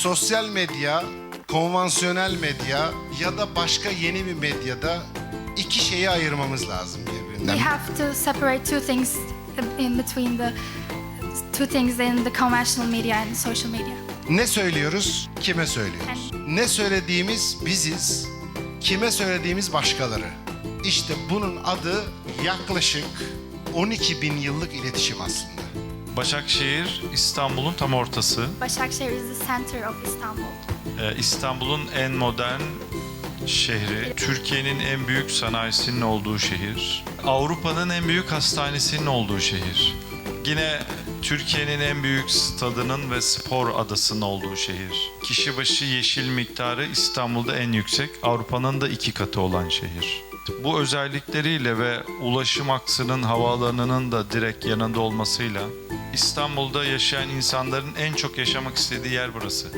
sosyal medya, konvansiyonel medya ya da başka yeni bir medyada iki şeyi ayırmamız lazım birbirinden. We have to separate two things in between the two things in the conventional media and social media. Ne söylüyoruz, kime söylüyoruz? Ne söylediğimiz biziz, kime söylediğimiz başkaları. İşte bunun adı yaklaşık 12 bin yıllık iletişim aslında. Başakşehir İstanbul'un tam ortası. Başakşehir is the center of Istanbul. Ee, İstanbul'un en modern şehri. Türkiye'nin en büyük sanayisinin olduğu şehir. Avrupa'nın en büyük hastanesinin olduğu şehir. Yine Türkiye'nin en büyük stadının ve spor adasının olduğu şehir. Kişi başı yeşil miktarı İstanbul'da en yüksek, Avrupa'nın da iki katı olan şehir. Bu özellikleriyle ve ulaşım aksının havaalanının da direkt yanında olmasıyla İstanbul'da yaşayan insanların en çok yaşamak istediği yer burası.